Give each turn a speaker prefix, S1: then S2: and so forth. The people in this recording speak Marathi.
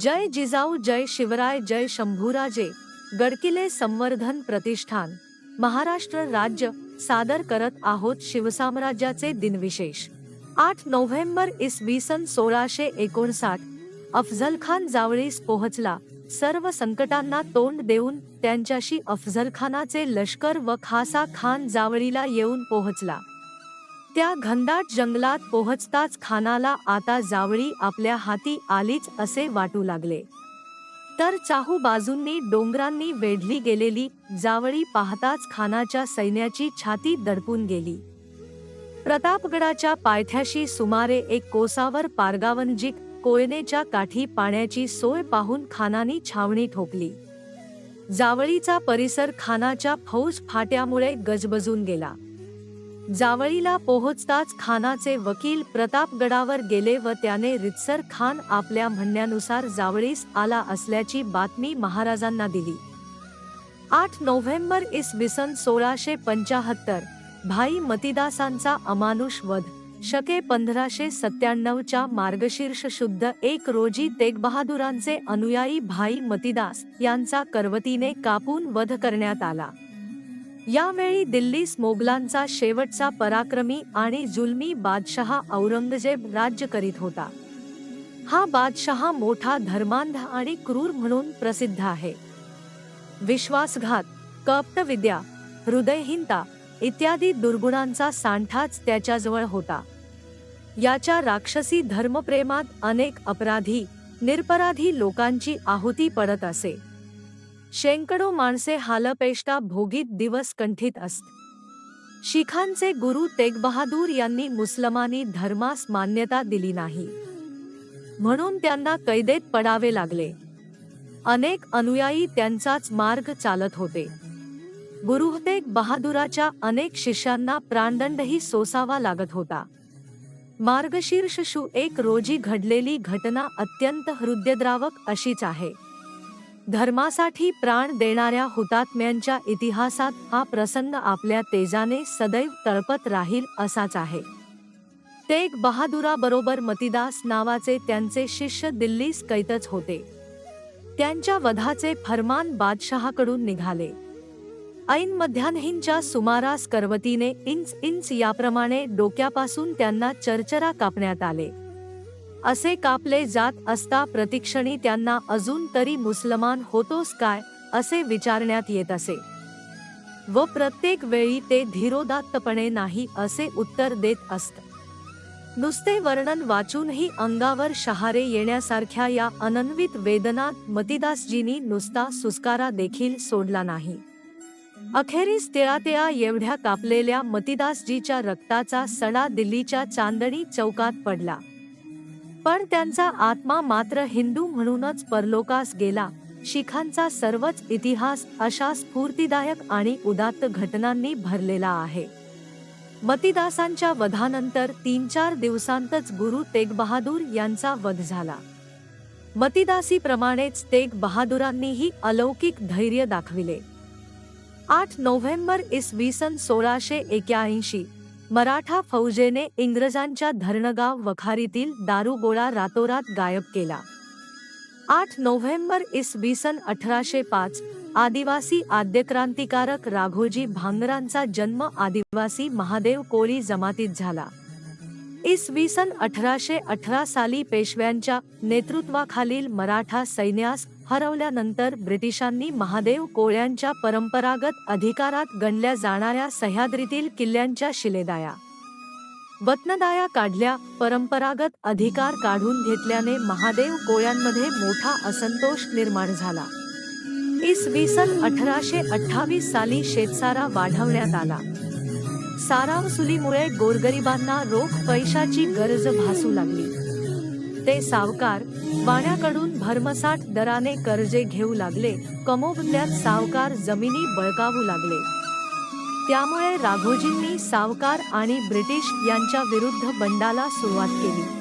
S1: जय जिजाऊ जय शिवराय जय शंभूराजे. गडकिले संवर्धन प्रतिष्ठान. महाराष्ट्र राज्य सादर करत आहोत शिवसाम्राज्याचे दिनविशेष. आठ नोव्हेंबर इसवी सन सोळाशे एकोणसाठ. अफझलखान जावळीस पोहोचला. सर्व संकटांना तोंड देऊन त्यांच्याशी अफझलखानाचे लष्कर व खासा खान जावळीला येऊन पोहोचला. त्या घनदाट जंगलात पोहोचताच खानाला आता जावळी आपल्या हाती आलीच असे वाटू लागले. तर चाहू बाजूंनी डोंगरांनी वेढली गेलेली जावळी पाहताच खानाच्या सैन्याची छाती दडपून गेली. प्रतापगडाच्या पायथ्याशी सुमारे एक कोसावर पारगावनजिक कोयनेच्या काठी पाण्याची सोय पाहून खानानी छावणी ठोकली. जावळीचा परिसर खानाच्या फौज फाट्यामुळे गजबजून गेला. जावळीला पोहोचताच खानाचे वकील प्रतापगडावर गेले व त्याने रितसर खान आपल्या म्हणण्यानुसार जावळीस आला असल्याची बातमी महाराजांना दिली. आठ नोव्हेंबर इसवी सन सोळाशे पंचाहत्तर भाई मतिदासांचा अमानुष वध शके पंधराशे सत्त्याण्णवच्या मार्गशीर्ष शुद्ध एक रोजी तेगबहादुरांचे अनुयायी भाई मतिदास यांचा करवतीने कापून वध करण्यात आला. यावेळी दिल्लीस मोगलांचा शेवटचा पराक्रमी आणि जुलमी बादशहा औरंगजेब राज्य करीत होता. हा बादशहा मोठा धर्मांध आणि क्रूर म्हणून प्रसिद्ध आहे. विश्वासघात कप्टविद्या हृदयहीनता इत्यादी दुर्गुणांचा सांठाच त्याच्याजवळ होता. याच्या राक्षसी धर्मप्रेमात अनेक अपराधी निरपराधी लोकांची आहुती पडत असे. शेंकडो माणसे हालपेष्टा भोगीत दिवस कंठित असत. शिखांचे गुरु तेगबहादूर यांनी मुसलमानी धर्मास मान्यता दिली नाही. म्हणून त्यांना कैदेत पडावे लागले. अनेक अनुयायी त्यांचाच मार्ग चालत होते. गुरु तेग बहादुराच्या अनेक शिष्यांना प्राणदंडही सोसावा लागत होता. मार्गशीर्ष शु एक रोजी घडलेली घटना अत्यंत हृदयद्रावक अशीच आहे. धर्मासाठी प्राण देणाऱ्या हुतात्म्यांच्या इतिहासात हा प्रसंग आपल्या तेजाने सदैव तळपत राहील असाच आहे. तेग बहादुराबरोबर मतिदास नावाचे त्यांचे शिष्य दिल्लीस कैतच होते. त्यांच्या वधाचे फरमान बादशहाकडून निघाले. ऐन मध्यान्हींच्या सुमारास करवतीने इंच इंच याप्रमाणे डोक्यापासून त्यांना चरचरा कापण्यात आले. असे कापले जात असता प्रतिक्षणी त्यांना अजून तरी मुसलमान होतोस काय असे विचारण्यात येत असे. व प्रत्येक वेळी ते धीरोदात्तपणे नाही असे उत्तर देत असत. नुसते वर्णन वाचूनही अंगावर शहारे येण्यासारख्या या अनन्वित वेदनात मतिदासजींनी नुसता सुस्कारा देखील सोडला नाही. अखेरीस तिळातिळा एवढ्या कापलेल्या मतिदासजीच्या रक्ताचा सडा दिल्लीच्या चांदणी चौकात पडला. पण त्यांचा आत्मा मात्र हिंदू म्हणूनच परलोकास गेला. शिखांचा सर्वच इतिहास अशा स्फूर्तिदायक आणि उदात्त घटनांनी भरलेला आहे. मतिदासांच्या वधानंतर तीन चार दिवसांतच गुरु तेग बहादूर यांचा वध झाला. मतीदासीप्रमाणेच तेग बहादुरांनीही अलौकिक धैर्य दाखविले. आठ नोव्हेंबर इसवी सन सोळाशे एक्याऐंशी मराठा फौजेने इंग्रजांच्या धरणगाव वखारीतील दारुगोळा रातोरात गायब केला. आठ नोव्हेंबर इसवी सन अठराशे पाच आदिवासी आद्यक्रांतिकारक राघोजी भांगरांचा जन्म आदिवासी महादेव कोळी जमातीत झाला. इसवी सन अठराशे अठरा साली पेशव्यांच्या नेतृत्वाखालील मराठा सैन्यास हरवल्यानंतर ब्रिटिशांनी महादेव कोळ्यांच्या परंपरागत अधिकारात गणल्या जाणाऱ्या सह्याद्रीतील किल्ल्यांच्या शिलेदाया वतनदाया काढल्या परंपरागत अधिकार काढून घेतल्याने महादेव कोळ्यांमध्ये मोठा असंतोष निर्माण झाला. इसवी सन अठराशे अठ्ठावीस साली शेतसारा वाढवण्यात आला. सारावसुलीमुळे गोरगरिबांना रोख पैशाची गरज भासू लागली. ते सावकार वाण्याकडून भरमसाठ दराने कर्जे घेऊ लागले. कमोबदल्यात सावकार जमिनी बळकावू लागले. त्यामुळे राघोजींनी सावकार आणि ब्रिटिश यांच्या विरुद्ध बंडाला सुरुवात केली.